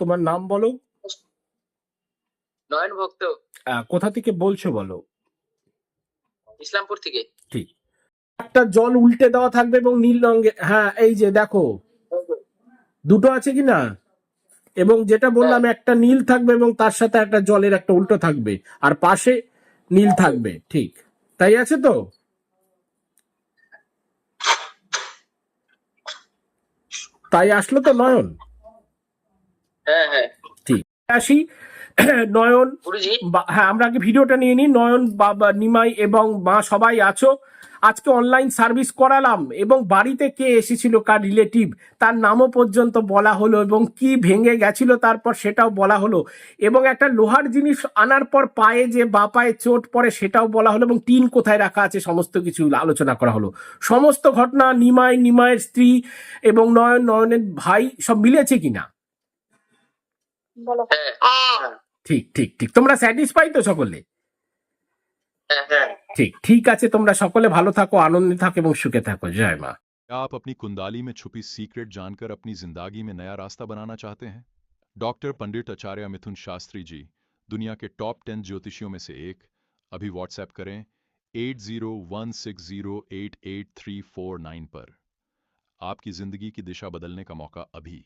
তোমার নাম বলো? নয়ন ভক্ত। কোথা থেকে বলছো বলো? ইসলামপুর থেকে। ঠিক। একটা জল উল্টে দেওয়া থাকবে এবং নীল রঙের হ্যাঁ এই যে দেখো। দুটো আছে কি না? এবং যেটা বললাম একটা নীল থাকবে এবং তার সাথে একটা জলের একটা উল্টো থাকবে। আর পাশে নীল থাকবে ঠিক। তাই আছে তো? তাই আসলো তো নয়ন? হ্যাঁ হ্যাঁ। আসি নয়ন হ্যাঁ আমরা আগে ভিডিওটা নিয়ে নিই। নয়ন বাবা নিমাই এবং মা সবাই আছো। আজকে অনলাইন সার্ভিস করালাম এবং বাড়িতে কে এসেছিল কার রিলেটিভ তার নামও পর্যন্ত বলা হলো এবং কি ভেঙে গেছিল তারপর সেটাও বলা হলো এবং একটা লোহার জিনিস আনার পর পায়ে যে বা পায়ে চোট পড়ে সেটাও বলা হলো এবং টিন কোথায় রাখা আছে সমস্ত কিছু আলোচনা করা হলো। সমস্ত ঘটনা নিমাই নিমাইয়ের স্ত্রী এবং নয়ন নয়নের ভাই সব মিলেছে কিনা? ঠিক ঠিক ঠিক তোমরা স্যাটিসফাই তো সকলে হ্যাঁ হ্যাঁ ঠিক ঠিক আছে তোমরা সকলে ভালো থাকো আনন্দে থাকো এবং সুখে থাকো জয় মা क्या आप अपनी कुंडली में छुपी सीक्रेट जानकर अपनी जिंदगी में नया रास्ता बनाना चाहते हैं डॉक्टर पंडित आचार्य मिथुन शास्त्री जी दुनिया के टॉप टेन ज्योतिषियों में से एक अभी व्हाट्सएप करें eight zero one six zero eight eight three four nine पर आपकी जिंदगी की दिशा बदलने का मौका अभी